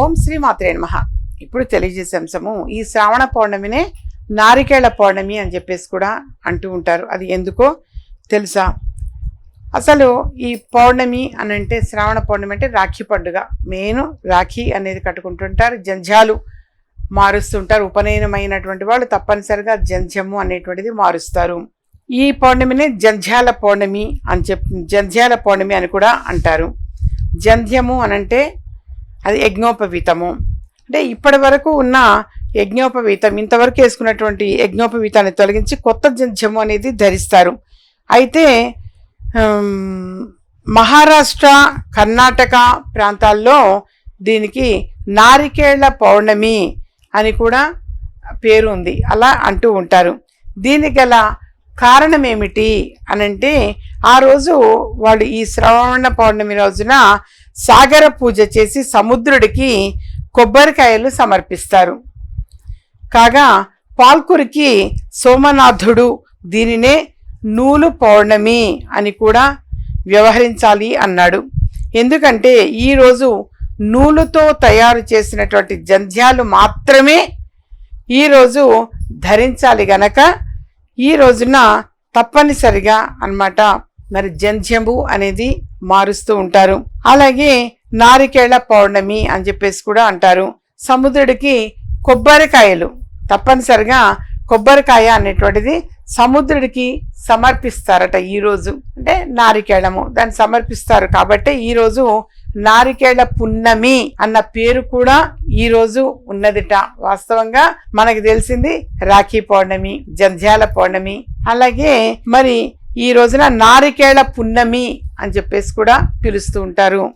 ఓం శ్రీ మాత్రే నమ. ఇప్పుడు తెలియజేసే అంశము ఈ శ్రావణ పౌర్ణమినే నారికేళ్ళ పౌర్ణమి అని చెప్పేసి కూడా అంటూ ఉంటారు. అది ఎందుకో తెలుసా? అసలు ఈ పౌర్ణమి అని అంటే శ్రావణ పౌర్ణమి అంటే రాఖీ పండుగ. మెయిన్ రాఖీ అనేది కట్టుకుంటుంటారు జంధ్యాలు మారుస్తుంటారు. ఉపనయనమైనటువంటి వాళ్ళు తప్పనిసరిగా జంధ్యము అనేటువంటిది మారుస్తారు. ఈ పౌర్ణమినే జంధ్యాల పౌర్ణమి అని చెప్ జంధ్యాల పౌర్ణమి అని కూడా అంటారు. జంధ్యము అనంటే అది యజ్ఞోపవీతము. అంటే ఇప్పటి వరకు ఉన్న యజ్ఞోపవీతం ఇంతవరకు వేసుకున్నటువంటి యజ్ఞోపవీతాన్ని తొలగించి కొత్త జంధ్యము అనేది ధరిస్తారు. అయితే మహారాష్ట్ర కర్ణాటక ప్రాంతాల్లో దీనికి నారికేళ్ళ పౌర్ణమి అని కూడా పేరు ఉంది. అలా అంటూ ఉంటారు. దీనికి గల కారణం ఏమిటి అనంటే ఆ రోజు వాళ్ళు ఈ శ్రవణ పౌర్ణమి రోజున సాగర పూజ చేసి సముద్రుడికి కొబ్బరికాయలు సమర్పిస్తారు. కాగా పాల్కురికి సోమనాథుడు దీనినే నూలు పౌర్ణమి అని కూడా వ్యవహరించాలి అన్నాడు. ఎందుకంటే ఈరోజు నూలుతో తయారు చేసినటువంటి జంధ్యాలు మాత్రమే ఈరోజు ధరించాలి గనక ఈ రోజున తప్పనిసరిగా అన్నమాట మరి జంధ్యంబు అనేది మారుస్తూ ఉంటారు. అలాగే నారికేళ్ళ పౌర్ణమి అని చెప్పేసి కూడా అంటారు. సముద్రుడికి కొబ్బరికాయలు తప్పనిసరిగా కొబ్బరికాయ అనేటువంటిది సముద్రుడికి సమర్పిస్తారట ఈరోజు అంటే నారికేళము దాన్ని సమర్పిస్తారు కాబట్టి ఈ రోజు నారికేళ్ళ పున్నమి అన్న పేరు కూడా ఈ రోజు ఉన్నదిట. వాస్తవంగా మనకి తెలిసింది రాఖీ పౌర్ణమి జంధ్యాల పౌర్ణమి. అలాగే మరి ఈ రోజున నారికేళ పున్నమి అని చెప్పేసి కూడా పిలుస్తూ ఉంటారు.